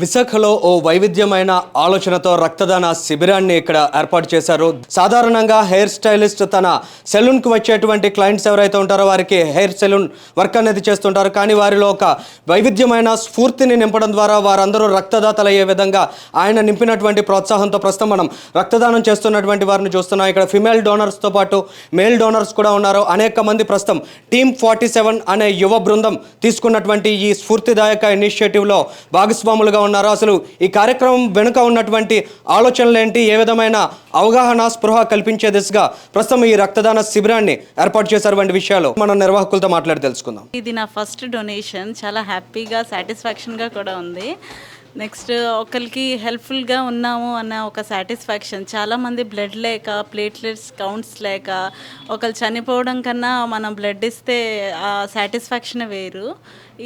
విశాఖలో ఓ వైవిధ్యమైన ఆలోచనతో రక్తదాన శిబిరాన్ని ఇక్కడ ఏర్పాటు చేశారు. సాధారణంగా హెయిర్ స్టైలిస్ట్ తన సెలూన్కి వచ్చేటువంటి క్లయింట్స్ ఎవరైతే ఉంటారో వారికి హెయిర్ సెలూన్ వర్క్ అనేది చేస్తుంటారు. కానీ వారిలో ఒక వైవిధ్యమైన స్ఫూర్తిని నింపడం ద్వారా వారందరూ రక్తదాతలయ్యే విధంగా ఆయన నింపినటువంటి ప్రోత్సాహంతో ప్రస్తుతం మనం రక్తదానం చేస్తున్నటువంటి వారిని చూస్తున్నాం. ఇక్కడ ఫిమేల్ డోనర్స్తో పాటు మేల్ డోనర్స్ కూడా ఉన్నారు. అనేక మంది ప్రస్తుతం టీమ్ ఫార్టీ సెవెన్ అనే యువ బృందం తీసుకున్నటువంటి ఈ స్ఫూర్తిదాయక ఇనిషియేటివ్లో భాగస్వాములుగా ఉన్నారు అసలు ఈ కార్యక్రమం వెనుక ఉన్నటువంటి ఆలోచనలు ఏంటి? ఏ విధమైన అవగాహన స్పృహ కల్పించే దిశగా ప్రస్తుతం ఈ రక్తదాన శిబిరాన్ని ఏర్పాటు చేశారు వంటి విషయాలు మనం నిర్వాహకులతో మాట్లాడి తెలుసుకుందాం. ఇది నా ఫస్ట్ డొనేషన్. చాలా హ్యాపీగా సాటిస్ఫాక్షన్గా కూడా ఉంది. నెక్స్ట్ ఒకరికి హెల్ప్ఫుల్గా ఉన్నాము అన్న ఒక సాటిస్ఫాక్షన్. చాలామంది బ్లడ్ లేక ప్లేట్లెట్స్ కౌంట్స్ లేక ఒకరు చనిపోవడం కన్నా మనం బ్లడ్ ఇస్తే ఆ సాటిస్ఫాక్షన్ వేరు.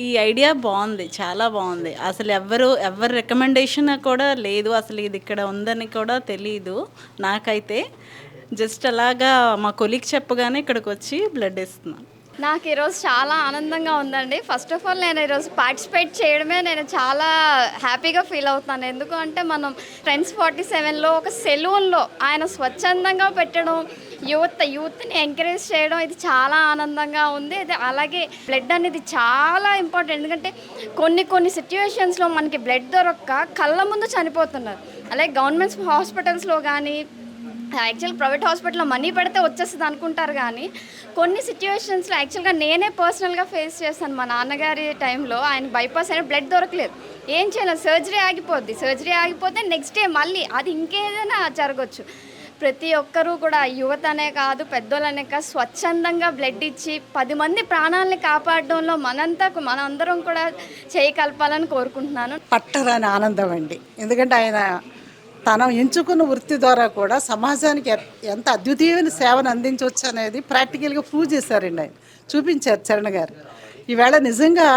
ఈ ఐడియా బాగుంది చాలా బాగుంది. అసలు ఎవరు ఎవరి రికమెండేషన్ కూడా లేదు. అసలు ఇది ఇక్కడ ఉందని కూడా తెలియదు నాకైతే. జస్ట్ అలాగా మా కొలిక్ చెప్పగానే ఇక్కడికి వచ్చి బ్లడ్ ఇస్తున్నాను. నాకు ఈరోజు చాలా ఆనందంగా ఉందండి. ఫస్ట్ ఆఫ్ ఆల్ నేను ఈరోజు పార్టిసిపేట్ చేయడమే నేను చాలా హ్యాపీగా ఫీల్ అవుతున్నాను. ఎందుకు అంటే మనం ఫ్రెండ్స్ ఫార్టీ సెవెన్లో ఒక సెలూన్లో ఆయన స్వచ్ఛందంగా పెట్టడం యూత్ యూత్ని ఎంకరేజ్ చేయడం ఇది చాలా ఆనందంగా ఉంది. అది అలాగే బ్లడ్ అనేది చాలా ఇంపార్టెంట్ ఎందుకంటే కొన్ని కొన్ని సిచ్యువేషన్స్లో మనకి బ్లడ్ దొరక్క కళ్ళ ముందు చనిపోతున్నారు. అలాగే గవర్నమెంట్ హాస్పిటల్స్లో కానీ యాక్చువల్ ప్రైవేట్ హాస్పిటల్లో మనీ పెడితే వచ్చేస్తుంది అనుకుంటారు కానీ కొన్ని సిచ్యువేషన్స్లో యాక్చువల్గా నేనే పర్సనల్గా ఫేస్ చేశాను మా నాన్నగారి టైంలో. ఆయన బైపాస్ అయిన బ్లడ్ దొరకలేదు. ఏం చేయలేదు సర్జరీ ఆగిపోద్ది. సర్జరీ ఆగిపోతే నెక్స్ట్ డే మళ్ళీ అది ఇంకేదైనా జరగచ్చు. ప్రతి ఒక్కరూ కూడా యువత అనే కాదు పెద్దోళ్ళనే కాదు స్వచ్ఛందంగా బ్లడ్ ఇచ్చి పది మంది ప్రాణాలని కాపాడడంలో మనంతా మనందరం కూడా చేయకల్పాలని కోరుకుంటున్నాను. పట్టరాని ఆనందం అండి. ఎందుకంటే ఆయన తను ఎంచుకున్న వృత్తి ద్వారా కూడా సమాజానికి ఎంత అద్వితీయమైన సేవను అందించవచ్చు అనేది ప్రాక్టికల్గా ప్రూవ్ చేశారండి ఆయన. చూపించారు చరణ్ గారు. ఈవేళ నిజంగా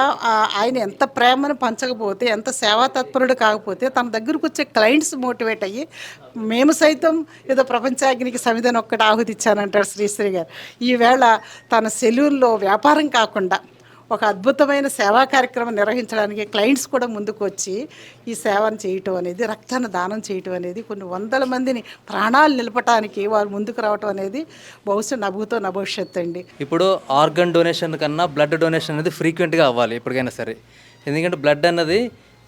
ఆయన ఎంత ప్రేమను పంచకపోతే ఎంత సేవా తత్పరుడు కాకపోతే తన దగ్గరకు వచ్చే క్లయింట్స్ మోటివేట్ అయ్యి మేము సైతం ఏదో ప్రపంచాగ్నికి సమిధని ఒక్కటి ఆహుతి ఇచ్చానంటాడు శ్రీశ్రీ గారు. ఈవేళ తన సెలూన్లో వ్యాపారం కాకుండా ఒక అద్భుతమైన సేవా కార్యక్రమం నిర్వహించడానికి క్లయింట్స్ కూడా ముందుకు వచ్చి ఈ సేవను చేయటం అనేది రక్తాన్ని దానం చేయటం అనేది కొన్ని వందల మందిని ప్రాణాలు నిలపటానికి వారు ముందుకు రావటం అనేది బహుశా నభూతో నభవిష్యత్ అండి. ఇప్పుడు ఆర్గన్ డొనేషన్ కన్నా బ్లడ్ డొనేషన్ అనేది ఫ్రీక్వెంట్గా అవ్వాలి ఎప్పటికైనా సరే. ఎందుకంటే బ్లడ్ అన్నది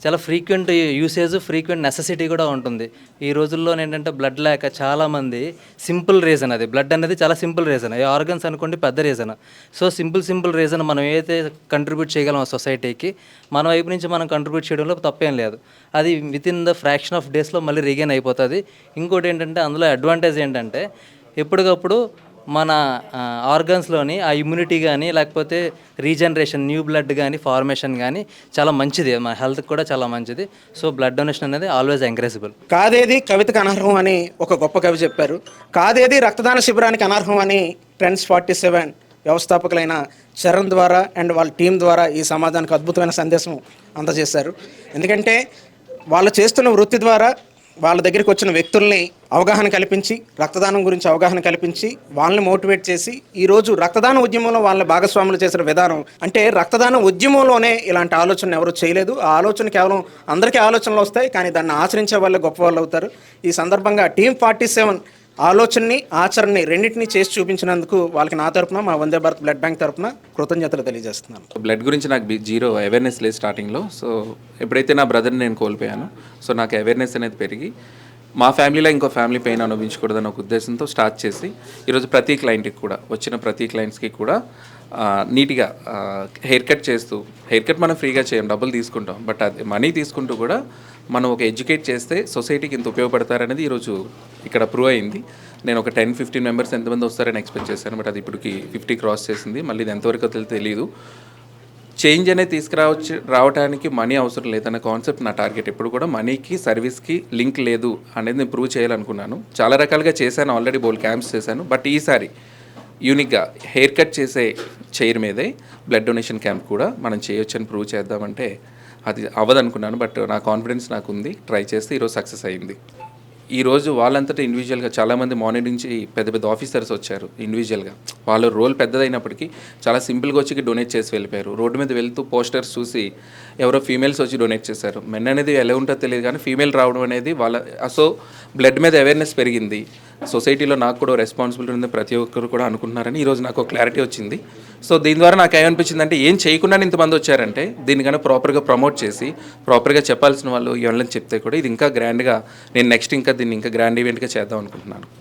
చాలా ఫ్రీక్వెంట్ యూసేజ్ ఫ్రీక్వెంట్ నెససిటీ కూడా ఉంటుంది. ఈ రోజుల్లో ఏంటంటే బ్లడ్ లేక చాలామంది సింపుల్ రీజన్ అది. బ్లడ్ అనేది చాలా సింపుల్ రీజన్ ఈ ఆర్గన్స్ అనుకోండి పెద్ద reason so simple simple reason మనం ఏదైతే కంట్రిబ్యూట్ చేయగలం సొసైటీకి మన వైపు నుంచి మనం కంట్రిబ్యూట్ చేయడంలో తప్పేం లేదు. అది within the fraction of డేస్లో మళ్ళీ రీగైన్ అయిపోతుంది. ఇంకోటి ఏంటంటే అందులో అడ్వాంటేజ్ ఏంటంటే ఎప్పటికప్పుడు మన ఆర్గన్స్లోని ఆ ఇమ్యూనిటీ కానీ లేకపోతే రీజనరేషన్ న్యూ బ్లడ్ కానీ ఫార్మేషన్ కానీ చాలా మంచిది. మన హెల్త్కి కూడా చాలా మంచిది. సో బ్లడ్ డొనేషన్ అనేది ఆల్వేస్ ఎంకరేజబుల్ కాదేది కవితకు అనర్హం అని ఒక గొప్ప కవి చెప్పారు. కాదేది రక్తదాన శిబిరానికి అనర్హం అని ట్రెండ్స్ ఫార్టీ సెవెన్ వ్యవస్థాపకులైన చరణ్ ద్వారా అండ్ వాళ్ళ టీం ద్వారా ఈ సమాజానికి అద్భుతమైన సందేశం అందజేశారు. ఎందుకంటే వాళ్ళు చేస్తున్న వృత్తి ద్వారా వాళ్ళ దగ్గరికి వచ్చిన వ్యక్తుల్ని అవగాహన కల్పించి రక్తదానం గురించి అవగాహన కల్పించి వాళ్ళని మోటివేట్ చేసి ఈరోజు రక్తదాన ఉద్యమంలో వాళ్ళని భాగస్వాములు చేసిన విధానం. అంటే రక్తదాన ఉద్యమంలోనే ఇలాంటి ఆలోచన ఎవరు చేయలేదు. ఆ ఆలోచన కేవలం అందరికీ ఆలోచనలు వస్తాయి కానీ దాన్ని ఆచరించే వాళ్ళే గొప్ప వాళ్ళు అవుతారు. ఈ సందర్భంగా టీం ఫార్టీ సెవెన్ ఆలోచనని ఆచరణని రెండింటిని చేసి చూపించినందుకు వాళ్ళకి నా తరపున మా వందే భారత్ బ్లడ్ బ్యాంక్ తరపున కృతజ్ఞతలు తెలియజేస్తున్నాను. బ్లడ్ గురించి నాకు బి- జీరో అవేర్నెస్ లేదు స్టార్టింగ్లో సో ఎప్పుడైతే నా బ్రదర్ని నేను కోల్పోయాను సో నాకు అవేర్నెస్ అనేది పెరిగి మా ఫ్యామిలీలో ఇంకో ఫ్యామిలీ పెయిన్ అనుభవించకూడదన్న ఒక ఉద్దేశంతో స్టార్ట్ చేసి ఈరోజు ప్రతి క్లయింట్కి కూడా వచ్చిన ప్రతి క్లయింట్స్కి కూడా నీట్గా హెయిర్ కట్ చేస్తూ హెయిర్ కట్ మనం ఫ్రీగా చేయం డబ్బులు తీసుకుంటాం. బట్ అది మనీ తీసుకుంటూ కూడా మనం ఒక ఎడ్యుకేట్ చేస్తే సొసైటీకి ఇంత ఉపయోగపడతారనేది ఈరోజు ఇక్కడ ప్రూవ్ అయింది. నేను ఒక టెన్ ఫిఫ్టీన్ మెంబర్స్ ఎంతమంది వస్తారని ఎక్స్పెక్ట్ చేశాను బట్ అది ఇప్పటికి ఫిఫ్టీ క్రాస్ చేసింది. మళ్ళీ ఇది ఎంతవరకు తెలియదు తెలియదు చేంజ్ అనేది తీసుకురావచ్చు రావడానికి మనీ అవసరం లేదన్న కాన్సెప్ట్ నా టార్గెట్ ఎప్పుడు కూడా మనీకి సర్వీస్కి లింక్ లేదు అనేది నేను ప్రూవ్ చేయాలనుకున్నాను. చాలా రకాలుగా చేశాను ఆల్రెడీ బోల్ క్యాంప్స్ చేశాను బట్ ఈసారి యూనిక్గా హెయిర్ కట్ చేసే చైర్ మీదే బ్లడ్ డొనేషన్ క్యాంప్ కూడా మనం చేయొచ్చని ప్రూవ్ చేద్దామంటే అది అవ్వదనుకున్నాను బట్ నా కాన్ఫిడెన్స్ నాకు ఉంది. ట్రై చేస్తే ఈరోజు సక్సెస్ అయింది. ఈ రోజు వాళ్ళంతటా ఇండివిజువల్గా చాలామంది మార్నింగ్ నుంచి పెద్ద పెద్ద ఆఫీసర్స్ వచ్చారు ఇండివిజువల్గా వాళ్ళ రోల్ పెద్దదైనప్పటికీ చాలా సింపుల్గా వచ్చి డొనేట్ చేసి వెళ్ళిపోయారు. రోడ్డు మీద వెళ్తూ పోస్టర్స్ చూసి ఎవరో ఫీమేల్స్ వచ్చి డొనేట్ చేశారు. మెన్ అనేది ఎలా ఉంటుందో తెలియదు కానీ ఫీమేల్ రావడం అనేది వాళ్ళ సో బ్లడ్ మీద అవేర్నెస్ పెరిగింది. సొసైటీలో నాకు కూడా రెస్పాన్సిబిలిటీ ఉంది. ప్రతి ఒక్కరు కూడా అనుకుంటున్నారని ఈరోజు నాకు క్లారిటీ వచ్చింది. సో దీని ద్వారా నాకు ఏమనిపించింది అంటే ఏం చేయకుండా ఇంతమంది వచ్చారంటే దీన్ని ప్రాపర్గా ప్రమోట్ చేసి ప్రాపర్గా చెప్పాల్సిన వాళ్ళు ఎవరైనా చెప్తే కూడా ఇది ఇంకా గ్రాండ్గా నేను నెక్స్ట్ ఇంకా దీన్ని ఇంకా గ్రాండ్ ఈవెంట్గా చేద్దాం అనుకుంటున్నాను.